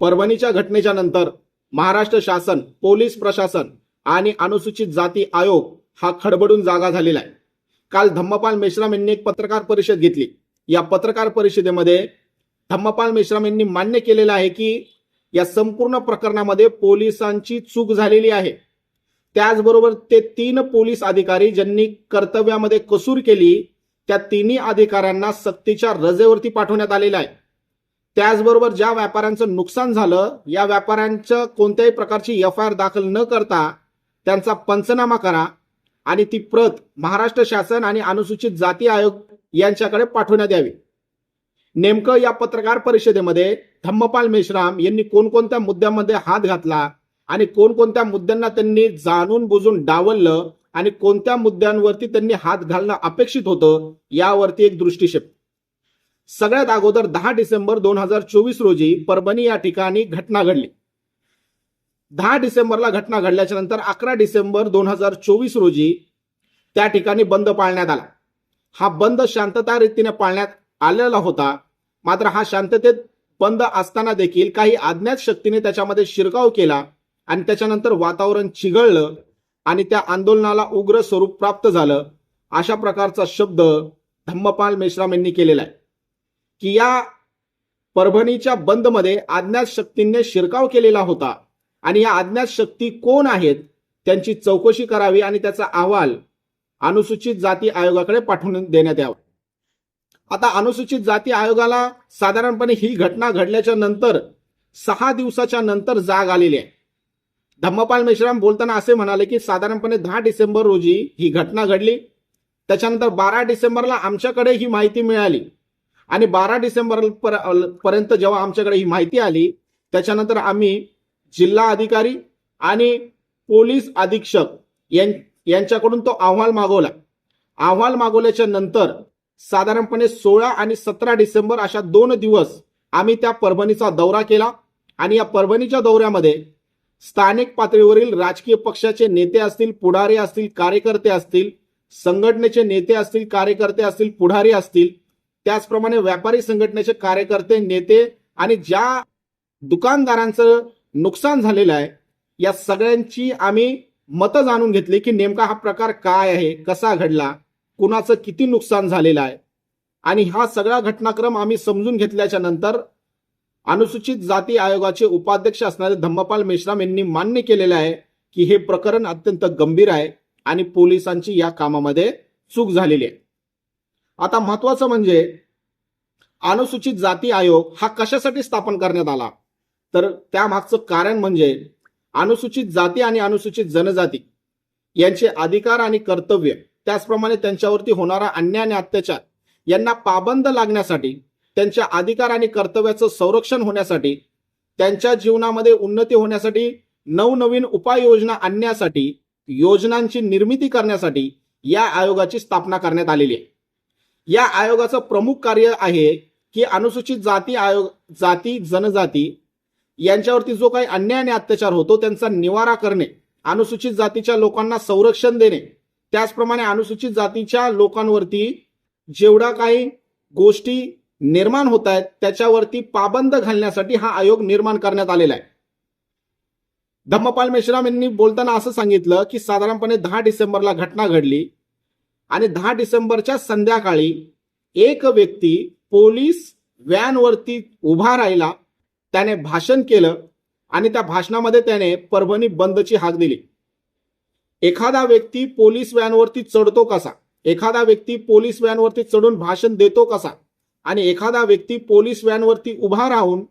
परभणीच्या घटनेच्या नंतर महाराष्ट्र शासन पोलीस प्रशासन आणि अनुसूचित जाती आयोग हा खडबडून जागा झालेला आहे. काल धम्मपाल मेश्राम यांनी एक पत्रकार परिषद घेतली. या पत्रकार परिषदेमध्ये धम्मपाल मेश्राम यांनी मान्य केलेलं आहे की या संपूर्ण प्रकरणामध्ये पोलिसांची चूक झालेली आहे. त्याचबरोबर ते तीन पोलीस अधिकारी ज्यांनी कर्तव्यामध्ये कसूर केली त्या तिन्ही अधिकाऱ्यांना सक्तीच्या रजेवरती पाठवण्यात आलेलं आहे. त्याचबरोबर ज्या व्यापाऱ्यांचं नुकसान झालं या व्यापाऱ्यांचं कोणत्याही प्रकारची एफ आय आर दाखल न करता त्यांचा पंचनामा करा आणि ती प्रत महाराष्ट्र शासन आणि अनुसूचित जाती आयोग यांच्याकडे पाठवण्यात यावी. नेमकं या पत्रकार परिषदेमध्ये धम्मपाल मेश्राम यांनी कोणकोणत्या मुद्द्यांमध्ये हात घातला आणि कोणकोणत्या मुद्द्यांना त्यांनी जाणून बुजून डावललं आणि कोणत्या मुद्द्यांवरती त्यांनी हात घालणं अपेक्षित होतं यावरती एक दृष्टिक्षेप. सगळ्यात अगोदर दहा डिसेंबर दोन हजार चोवीस रोजी परभणी या ठिकाणी घटना घडली. दहा डिसेंबरला घटना घडल्याच्या नंतर अकरा डिसेंबर दोन हजार चोवीस रोजी त्या ठिकाणी बंद पाळण्यात आला. हा बंद शांतता रीतीने पाळण्यात आलेला होता. मात्र हा शांततेत बंद असताना देखील काही अज्ञात शक्तीने त्याच्यामध्ये शिरकाव केला आणि त्याच्यानंतर वातावरण चिघळलं आणि त्या आंदोलनाला उग्र स्वरूप प्राप्त झालं अशा प्रकारचा शब्द धम्मपाल मेश्राम यांनी केलेला आहे. की या परभणीच्या बंदमध्ये अज्ञात शक्तींनी शिरकाव केलेला होता. आणि या अज्ञात शक्ती कोण आहेत त्यांची चौकशी करावी आणि त्याचा अहवाल अनुसूचित जाती आयोगाकडे पाठवून देण्यात यावा. आता अनुसूचित जाती आयोगाला साधारणपणे ही घटना घडल्याच्या नंतर सहा दिवसाच्या नंतर जाग आलेली आहे. धम्मपाल मेश्राम बोलताना असे म्हणाले की साधारणपणे दहा डिसेंबर रोजी ही घटना घडली. त्याच्यानंतर बारा डिसेंबरला आमच्याकडे ही माहिती मिळाली. आणि बारा डिसेंबर पर- पर्यंत जेव्हा आमच्याकडे ही माहिती आली त्याच्यानंतर आम्ही जिल्हा अधिकारी आणि पोलीस अधीक्षक यां- यांच्याकडून तो अहवाल मागवला. अहवाल मागवल्याच्या नंतर साधारणपणे सोळा आणि सतरा डिसेंबर अशा दोन दिवस आम्ही त्या परभणीचा दौरा केला आणि या परभणीच्या दौऱ्यामध्ये स्थानिक पातळीवरील राजकीय पक्षाचे नेते असतील पुढारी असतील कार्यकर्ते असतील संघटनेचे नेते असतील कार्यकर्ते असतील पुढारी असतील त्याचप्रमाणे व्यापारी संघटनेचे कार्यकर्ते नेते आणि ज्या दुकानदारांचं नुकसान झालेलं आहे या सगळ्यांची आम्ही मतं जाणून घेतली की नेमका हा प्रकार काय आहे कसा घडला कुणाचं किती नुकसान झालेलं आहे. आणि हा सगळा घटनाक्रम आम्ही समजून घेतल्याच्या नंतर अनुसूचित जाती आयोगाचे उपाध्यक्ष असणारे धम्मपाल मेश्राम यांनी मान्य केलेलं आहे की हे प्रकरण अत्यंत गंभीर आहे आणि पोलिसांची या कामामध्ये चूक झालेली आहे. आता महत्वाचं म्हणजे अनुसूचित जाती आयोग हा कशासाठी स्थापन करण्यात आला? तर त्यामागचं कारण म्हणजे अनुसूचित जाती आणि अनुसूचित जनजाती यांचे अधिकार आणि कर्तव्य त्याचप्रमाणे त्यांच्यावरती होणारा अन्याय आणि अत्याचार यांना पाबंद लागण्यासाठी त्यांच्या अधिकार आणि कर्तव्याचं संरक्षण होण्यासाठी त्यांच्या जीवनामध्ये उन्नती होण्यासाठी नवनवीन उपाययोजना आणण्यासाठी योजनांची निर्मिती करण्यासाठी या आयोगाची स्थापना करण्यात आलेली आहे. या आयोगाचं प्रमुख कार्य आहे की अनुसूचित जाती आयोग जाती जनजाती यांच्यावरती जो काही अन्याय आणि अत्याचार होतो त्यांचा निवारा करणे अनुसूचित जातीच्या लोकांना संरक्षण देणे त्याचप्रमाणे अनुसूचित जातीच्या लोकांवरती जेवढा काही गोष्टी निर्माण होत आहेत त्याच्यावरती पाबंद घालण्यासाठी हा आयोग निर्माण करण्यात आलेला आहे. धम्मपाल मेश्राम यांनी बोलताना असं सांगितलं की साधारणपणे दहा डिसेंबरला घटना घडली. आणि दहा डिसेंबरच्या संध्याकाळी एक व्यक्ती पोलीस व्हॅनवरती उभा राहिला त्याने भाषण केलं आणि त्या भाषणामध्ये त्याने परभणी बंदची हाक दिली. एखादा व्यक्ती पोलीस व्हॅनवरती चढतो कसा? एखादा व्यक्ती पोलीस व्हॅनवरती चढून भाषण देतो कसा? आणि एखादा व्यक्ती पोलीस व्हॅनवरती उभा राहून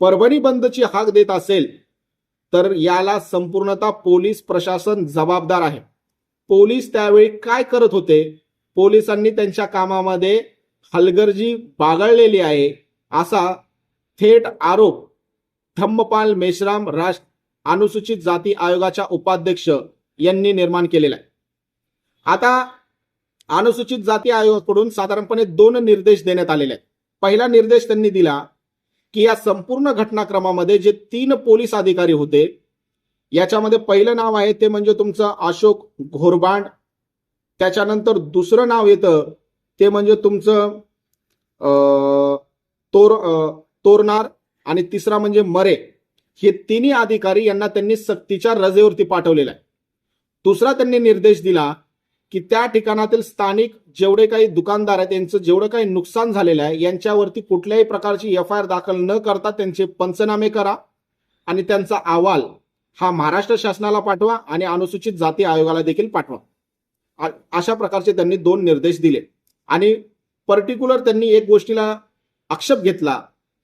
परभणी बंदची हाक देत असेल तर याला संपूर्णतः पोलीस प्रशासन जबाबदार आहे. पोलीस त्यावेळी काय करत होते? पोलिसांनी त्यांच्या कामामध्ये हलगर्जी बागळलेली आहे. असा थेट आरोप धम्मपाल मेश्राम राष्ट्र अनुसूचित जाती आयोगाच्या उपाध्यक्ष यांनी निर्माण केलेला आहे. आता अनुसूचित जाती आयोगाकडून साधारणपणे दोन निर्देश देण्यात आलेले आहेत. पहिला निर्देश त्यांनी दिला की या संपूर्ण घटनाक्रमामध्ये जे तीन पोलीस अधिकारी होते याच्यामध्ये पहिलं नाव आहे ते म्हणजे तुमचं अशोक घोरबांड. त्याच्यानंतर दुसरं नाव येतं ते म्हणजे तुमचं तोर तोरणार आणि तिसरा म्हणजे मरे. हे तिन्ही अधिकारी यांना त्यांनी सक्तीच्या रजेवरती पाठवलेलं आहे. दुसरा त्यांनी निर्देश दिला की त्या ठिकाणातील स्थानिक जेवढे काही दुकानदार आहेत त्यांचं जेवढं काही नुकसान झालेलं आहे यांच्यावरती कुठल्याही प्रकारची एफ आय आर दाखल न करता त्यांचे पंचनामे करा आणि त्यांचा अहवाल हा महाराष्ट्र शासनाला पाठवा आणि अनुसूचित जाती आयोगाला देखील पाठवा. अशा प्रकारचे त्यांनी दोन निर्देश दिले. आणि पर्टिक्युलर त्यांनी एक गोष्टीला आक्षेप घेतला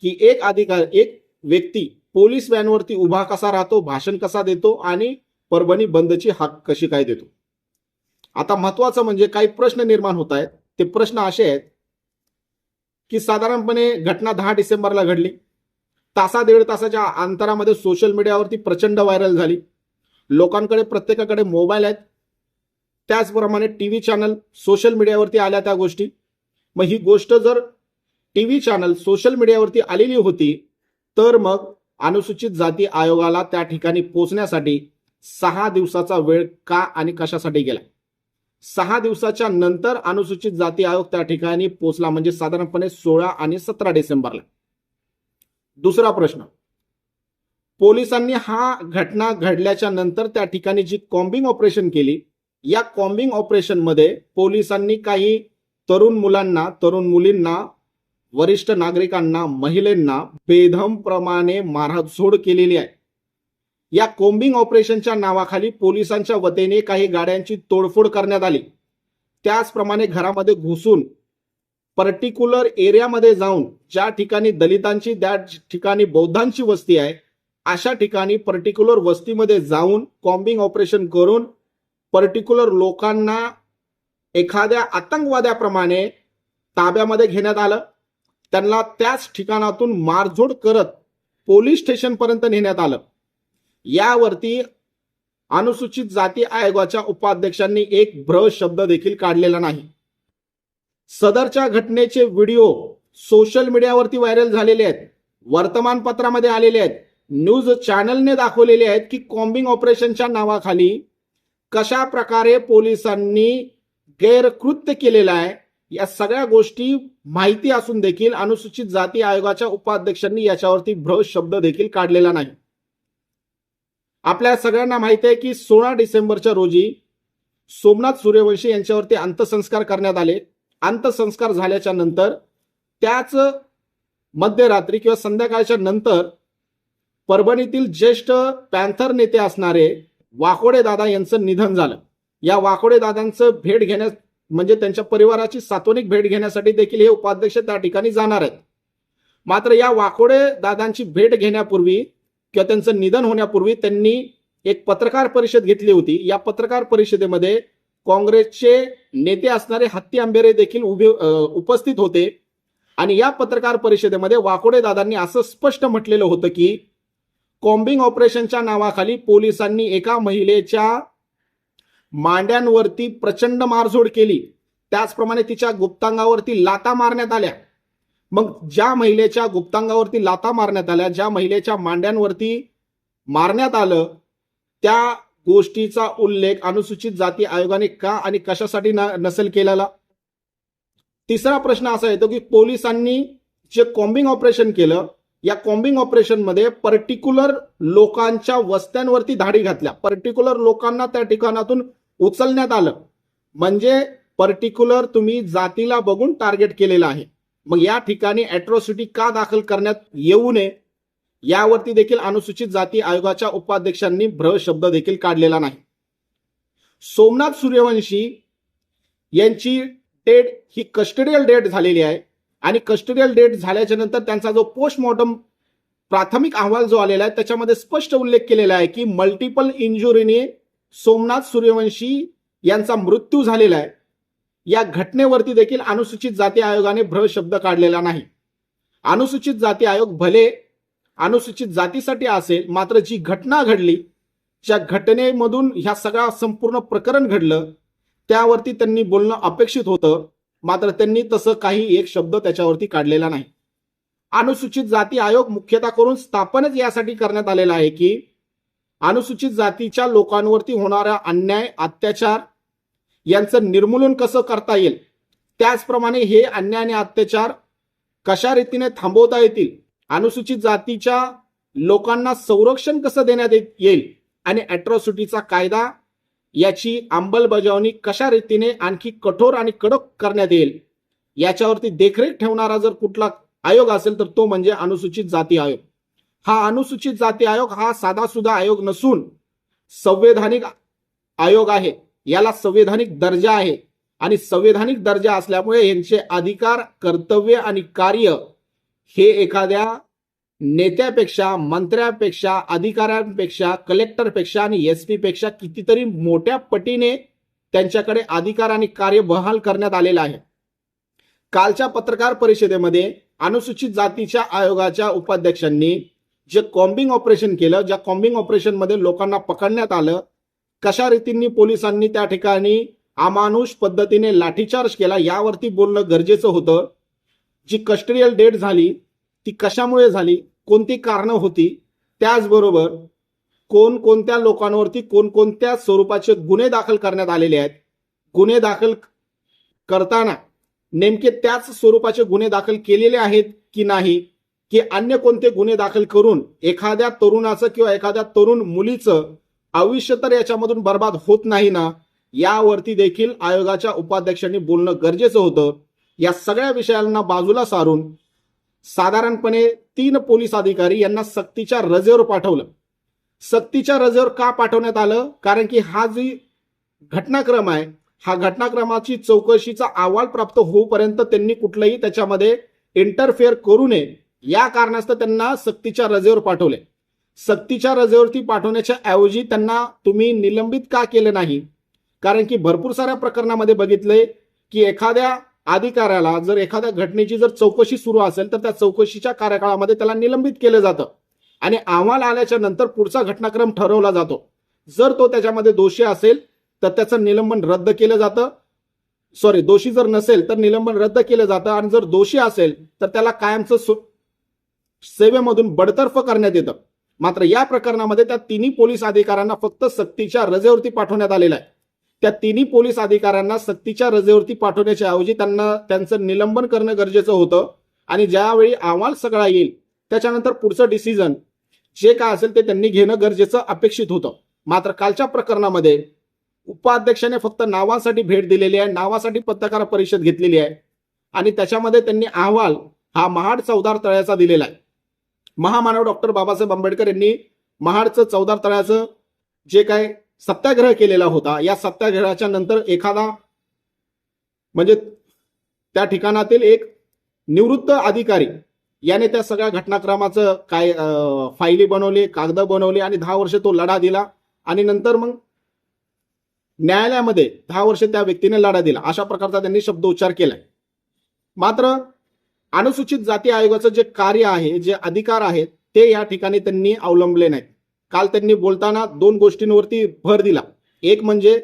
की एक अधिकार एक व्यक्ती पोलीस व्हॅनवरती उभा कसा राहतो भाषण कसा देतो आणि परभणी बंदची हाक कशी काय देतो. आता महत्वाचं म्हणजे काही प्रश्न निर्माण होत आहेत. ते प्रश्न असे आहेत की साधारणपणे घटना दहा डिसेंबरला घडली. तासा दीड तासाच्या अंतरामध्ये सोशल मीडियावरती प्रचंड व्हायरल झाली. लोकांकडे प्रत्येकाकडे मोबाईल आहेत. त्याचप्रमाणे टी व्ही चॅनल सोशल मीडियावरती आल्या त्या गोष्टी. मग ही गोष्ट जर टी व्ही चॅनल सोशल मीडियावरती आलेली होती तर मग अनुसूचित जाती आयोगाला त्या ठिकाणी पोहोचण्यासाठी सहा दिवसाचा वेळ का आणि कशासाठी गेला? सहा दिवसाच्या नंतर अनुसूचित जाती आयोग त्या ठिकाणी पोहोचला म्हणजे साधारणपणे सोळा आणि सतरा डिसेंबरला. दुसरा प्रश्न. पोलिसांनी हा घटना घडल्याच्या नंतर त्या ठिकाणी जी कॉम्बिंग ऑपरेशन केली या कॉम्बिंग ऑपरेशनमध्ये पोलिसांनी काही तरुण मुलांना तरुण मुलींना वरिष्ठ नागरिकांना महिलांना बेधमप्रमाणे मारहाणसोड केलेली आहे. या कोम्बिंग ऑपरेशनच्या नावाखाली पोलिसांच्या वतीने काही गाड्यांची तोडफोड करण्यात आली. त्याचप्रमाणे घरामध्ये घुसून पर्टिक्युलर एरियामध्ये जाऊन ज्या ठिकाणी दलितांची त्या ठिकाणी बौद्धांची वस्ती आहे अशा ठिकाणी पर्टिक्युलर वस्तीमध्ये जाऊन कॉम्बिंग ऑपरेशन करून पर्टिक्युलर लोकांना एखाद्या आतंकवाद्याप्रमाणे ताब्यामध्ये घेण्यात आलं. त्यांना त्याच ठिकाणातून मारझोड करत पोलीस स्टेशनपर्यंत नेण्यात आलं. यावरती अनुसूचित जाती आयोगाच्या उपाध्यक्षांनी एक भ्र शब्द देखील काढलेला नाही. सदरच्या घटनेचे व्हिडिओ सोशल मीडियावरती व्हायरल झालेले आहेत. वर्तमानपत्रामध्ये आलेले आहेत. न्यूज चॅनलने दाखवलेले आहेत की कॉम्बिंग ऑपरेशनच्या नावाखाली कशा प्रकारे पोलिसांनी गैरकृत्य केलेलं आहे या सगळ्या गोष्टी माहिती असून देखील अनुसूचित जाती आयोगाच्या उपाध्यक्षांनी याच्यावरती भ्र शब्द देखील काढलेला नाही. आपल्या सगळ्यांना माहिती आहे की सोळा डिसेंबरच्या रोजी सोमनाथ सूर्यवंशी यांच्यावरती अंत्यसंस्कार करण्यात आले. अंत्यसंस्कार झाल्याच्यानंतर त्याच मध्यरात्री किंवा संध्याकाळच्या नंतर परभणीतील ज्येष्ठ पॅन्थर नेते असणारे वाकोडे दादा यांचं निधन झालं. या वाकोडे दादांचं भेट घेण्यास म्हणजे त्यांच्या परिवाराची सात्वनिक भेट घेण्यासाठी देखील हे उपाध्यक्ष त्या ठिकाणी जाणार आहेत. मात्र या वाकोडे दादांची भेट घेण्यापूर्वी किंवा त्यांचं निधन होण्यापूर्वी त्यांनी एक पत्रकार परिषद घेतली होती. या पत्रकार परिषदेमध्ये काँग्रेसचे नेते असणारे हत्ती आंबेरे देखील उभे उपस्थित होते. आणि या पत्रकार परिषदेमध्ये वाकोडे दादांनी असं स्पष्ट म्हटलेलं होतं की कॉम्बिंग ऑपरेशनच्या नावाखाली पोलिसांनी एका महिलेच्या मांड्यांवरती प्रचंड मारझोड केली. त्याचप्रमाणे तिच्या गुप्तांगावरती लाता मारण्यात आल्या. मग ज्या महिलेच्या गुप्तांगावरती लाता मारण्यात आल्या ज्या महिलेच्या मांड्यांवरती मारण्यात आलं त्या गोष्टीचा उल्लेख अनुसूचित जाती आयोगाने का आणि कशासाठी न- नसेल केलेला? तिसरा प्रश्न असा येतो की पोलिसांनी जे कॉम्बिंग ऑपरेशन केलं या कॉम्बिंग ऑपरेशनमध्ये पर्टिक्युलर लोकांच्या वस्त्यांवरती धाडी घातल्या. पर्टिक्युलर लोकांना त्या ठिकाणातून उचलण्यात आलं. म्हणजे पर्टिक्युलर तुम्ही जातीला बघून टार्गेट केलेलं आहे. मग या ठिकाणी अॅट्रॉसिटी का दाखल करण्यात येऊ नये? यावरती देखील अनुसूचित जाती आयोगाच्या उपाध्यक्षांनी भ्र शब्द देखील काढलेला नाही. सोमनाथ सूर्यवंशी यांची डेट ही कस्टडियल डेट झालेली आहे आणि कस्टडियल डेट झाल्याच्यानंतर त्यांचा जो पोस्टमॉर्टम प्राथमिक अहवाल जो आलेला आहे त्याच्यामध्ये स्पष्ट उल्लेख केलेला आहे की मल्टिपल इंजुरीने सोमनाथ सूर्यवंशी यांचा मृत्यू झालेला आहे. या घटनेवरती देखील अनुसूचित जाती आयोगाने भ्र शब्द काढलेला नाही. अनुसूचित जाती आयोग भले अनुसूचित जातीसाठी असेल मात्र जी घटना घडली ज्या घटनेमधून ह्या सगळा संपूर्ण प्रकरण घडलं त्यावरती त्यांनी बोलणं अपेक्षित होतं मात्र त्यांनी तसं काही एक शब्द त्याच्यावरती काढलेला नाही. अनुसूचित जाती आयोग मुख्यतः करून स्थापनच यासाठी करण्यात आलेला आहे की अनुसूचित जातीच्या लोकांवरती होणारा अन्याय अत्याचार यांचं निर्मूलन कसं करता येईल? त्याचप्रमाणे हे अन्याय आणि अत्याचार कशा रीतीने थांबवता येतील? अनुसूचित जातीच्या लोकांना संरक्षण कसं देण्यात येईल आणि अॅट्रॉसिटीचा कायदा याची अंमलबजावणी कशा रीतीने आणखी कठोर आणि कडक करण्यात येईल याच्यावरती देखरेख ठेवणारा जर कुठला आयोग असेल तर तो म्हणजे अनुसूचित जाती आयोग. हा अनुसूचित जाती आयोग हा साधा सुधा आयोग नसून संवैधानिक आयोग आहे. याला संवैधानिक दर्जा आहे आणि संवैधानिक दर्जा असल्यामुळे यांचे अधिकार कर्तव्य आणि कार्य हे एखाद्या नेत्यापेक्षा मंत्र्यापेक्षा अधिकाऱ्यांपेक्षा कलेक्टरपेक्षा आणि एस पी पेक्षा कितीतरी मोठ्या पटीने त्यांच्याकडे अधिकार आणि कार्य बहाल करण्यात आलेलं आहे. कालच्या पत्रकार परिषदेमध्ये अनुसूचित जातीच्या आयोगाच्या उपाध्यक्षांनी जे कॉम्बिंग ऑपरेशन केलं ज्या कॉम्बिंग ऑपरेशनमध्ये लोकांना पकडण्यात आलं कशा रीतींनी पोलिसांनी त्या ठिकाणी अमानुष पद्धतीने लाठीचार्ज केला यावरती बोलणं गरजेचं होतं. जी कस्टडियल डेट झाली ती कशामुळे झाली कोणती कारणं होती त्याचबरोबर कोणकोणत्या लोकांवरती कोणकोणत्या स्वरूपाचे गुन्हे दाखल करण्यात आलेले आहेत गुन्हे दाखल करताना नेमके त्याच स्वरूपाचे गुन्हे दाखल केलेले आहेत की नाही की अन्य कोणते गुन्हे दाखल करून एखाद्या तरुणाचं किंवा एखाद्या तरुण मुलीचं आयुष्य तर याच्यामधून बर्बाद होत नाही ना यावरती देखील आयोगाच्या उपाध्यक्षांनी बोलणं गरजेचं होतं. या सगळ्या विषयांना बाजूला सारून साधारणपणे तीन पोलीस अधिकारी यांना सक्तीच्या रजेवर पाठवलं. सक्तीच्या रजेवर का पाठवण्यात आलं? कारण की हा जी घटनाक्रम आहे हा घटनाक्रमाची चौकशीचा अहवाल प्राप्त होऊपर्यंत त्यांनी कुठलंही त्याच्यामध्ये इंटरफेअर करू नये. या कारणास्तव त्यांना सक्तीच्या रजेवर पाठवले. सक्तीच्या रजेवरती पाठवण्याच्या ऐवजी त्यांना तुम्ही निलंबित का केलं नाही? कारण की भरपूर साऱ्या प्रकरणामध्ये बघितलंय की एखाद्या अधिकाऱ्याला जर एखाद्या घटनेची जर चौकशी सुरू असेल तर त्या चौकशीच्या कार्यकाळामध्ये त्याला निलंबित केलं जातं. आणि अहवाल आल्याच्यानंतर पुढचा घटनाक्रम ठरवला जातो. जर तो त्याच्यामध्ये दोषी असेल तर त्याचं निलंबन रद्द केलं जातं. सॉरी दोषी जर नसेल तर निलंबन रद्द केलं जातं. आणि जर दोषी असेल तर त्याला कायमचं सु- सेवेमधून बडतर्फ करण्यात येतं. मात्र या प्रकरणामध्ये त्या तिन्ही पोलीस अधिकाऱ्यांना फक्त सक्तीच्या रजेवरती पाठवण्यात आलेलं आहे. त्या तिन्ही पोलीस अधिकाऱ्यांना सक्तीच्या रजेवरती पाठवण्याच्या ऐवजी त्यांना त्यांचं निलंबन करणं गरजेचं होतं. आणि ज्यावेळी अहवाल सगळा येईल त्याच्यानंतर पुढचं डिसिजन जे काय असेल ते त्यांनी घेणं गरजेचं अपेक्षित होतं. मात्र कालच्या प्रकरणामध्ये उपाध्यक्षाने फक्त नावासाठी भेट दिलेली आहे नावासाठी पत्रकार परिषद घेतलेली आहे. आणि त्याच्यामध्ये त्यांनी अहवाल हा महाड चौदार तळ्याचा दिलेला आहे. महामानव डॉक्टर बाबासाहेब आंबेडकर यांनी महाडचं चौदार तळ्याचं जे काय सत्याग्रह केलेला होता. या सत्याग्रहाच्या नंतर एखादा म्हणजे त्या ठिकाणातील एक निवृत्त अधिकारी याने त्या सगळ्या घटनाक्रमाचं काय फायली बनवली कागद बनवली आणि दहा वर्ष तो लढा दिला आणि नंतर मग न्यायालयामध्ये दहा वर्ष त्या व्यक्तीने लढा दिला. अशा प्रकारचा त्यांनी शब्दोच्चार केलाय. मात्र अनुसूचित जाती आयोगाचं जे कार्य आहे जे अधिकार आहेत ते या ठिकाणी त्यांनी अवलंबले नाहीत. काल त्यांनी बोलताना दोन गोष्टींवरती भर दिला. एक म्हणजे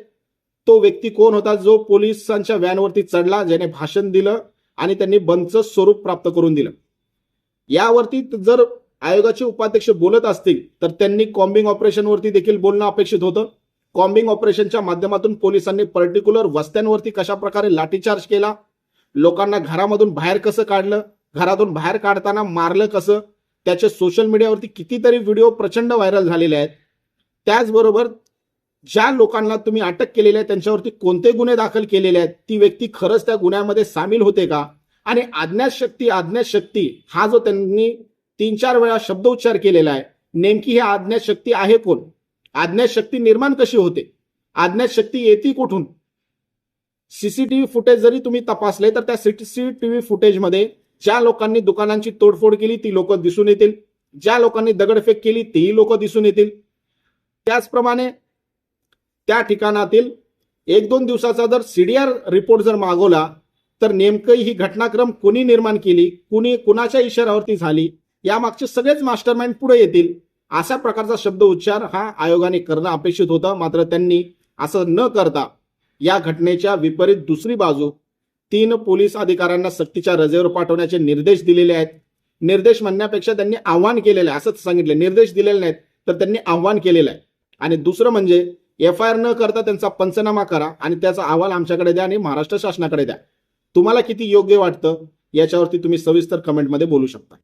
तो व्यक्ती कोण होता जो पोलिसांच्या व्हॅनवरती चढला ज्याने भाषण दिलं आणि त्यांनी बंदचं स्वरूप प्राप्त करून दिलं. यावरती जर आयोगाचे उपाध्यक्ष बोलत असतील तर त्यांनी कॉम्बिंग ऑपरेशनवरती देखील बोलणं अपेक्षित होतं. कॉम्बिंग ऑपरेशनच्या माध्यमातून पोलिसांनी पर्टिक्युलर वस्त्यांवरती कशा प्रकारे लाठीचार्ज केला लोकांना घरामधून बाहेर कसं काढलं घरातून बाहेर काढताना मारलं कसं त्याचे सोशल मीडियावरती कितीतरी व्हिडिओ प्रचंड व्हायरल झालेले आहेत. त्याचबरोबर ज्या लोकांना तुम्ही अटक केलेली आहे त्यांच्यावरती कोणते गुन्हे दाखल केलेले आहेत ती व्यक्ती खरंच त्या गुन्ह्यामध्ये सामील होते का? आणि आज्ञाशक्ती आज्ञाशक्ती हा जो त्यांनी तीन चार वेळा शब्दोच्चार केलेला आहे नेमकी ही आज्ञाशक्ती आहे कोण? आज्ञाशक्ती निर्माण कशी होते? आज्ञाशक्ती येते कुठून? सीसीटीव्ही फुटेज जरी तुम्ही तपासले तर त्या सीसीटीव्ही फुटेजमध्ये ज्या लोकांनी दुकानांची तोडफोड केली ती लोक दिसून येतील. ज्या लोकांनी दगडफेक केली तीही लोक दिसून येतील. त्याचप्रमाणे त्या ठिकाणातील एक दोन दिवसाचा जर सीडीआर रिपोर्ट जर मागवला तर नेमकं ही घटनाक्रम कुणी निर्माण केली कुणी कुणाच्या इशाऱ्यावरती झाली यामागचे सगळेच मास्टरमाइंड पुढे येतील अशा प्रकारचा शब्द उच्चार हा आयोगाने करणं अपेक्षित होतं. मात्र त्यांनी असं न करता या घटनेच्या विपरीत दुसरी बाजू तीन पोलीस अधिकाऱ्यांना सक्तीच्या रजेवर पाठवण्याचे निर्देश दिलेले आहेत. निर्देश म्हणण्यापेक्षा त्यांनी आव्हान केलेलं आहे. असंच सांगितलं. निर्देश दिलेले नाहीत तर त्यांनी आव्हान केलेलं आहे. आणि दुसरं म्हणजे एफ आय आर न करता त्यांचा पंचनामा करा आणि त्याचा अहवाल आमच्याकडे द्या आणि महाराष्ट्र शासनाकडे द्या. तुम्हाला किती योग्य वाटतं? याच्यावरती तुम्ही सविस्तर कमेंटमध्ये बोलू शकता.